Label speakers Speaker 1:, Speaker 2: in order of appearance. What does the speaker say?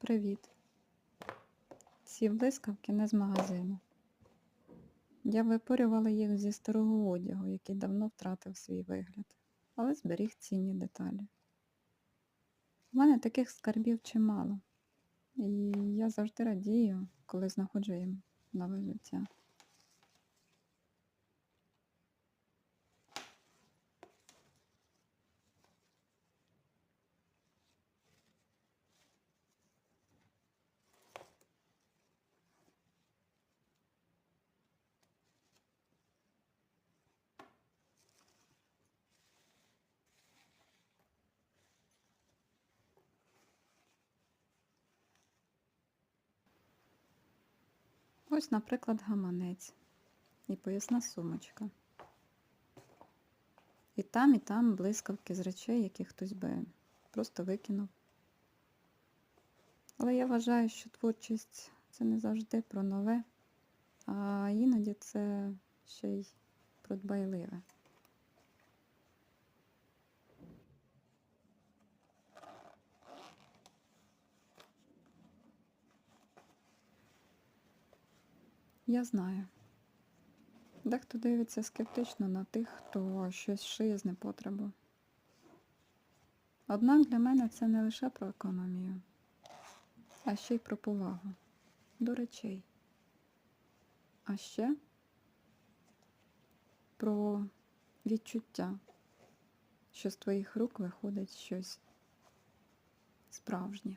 Speaker 1: Привіт. Ці блискавки не з магазину. Я випорювала їх зі старого одягу, який давно втратив свій вигляд, але зберіг цінні деталі. У мене таких скарбів чимало, і я завжди радію, коли знаходжу їм нове життя. Ось, наприклад, гаманець і поясна сумочка. І там, і там блискавки з речей, які хтось би просто викинув. Але я вважаю, що творчість це не завжди про нове, а іноді це ще й про дбайливе. Я знаю. Дехто дивиться скептично на тих, хто щось шиє з непотребу. Однак для мене це не лише про економію, а ще й про повагу до речей. А ще про відчуття, що з твоїх рук виходить щось справжнє.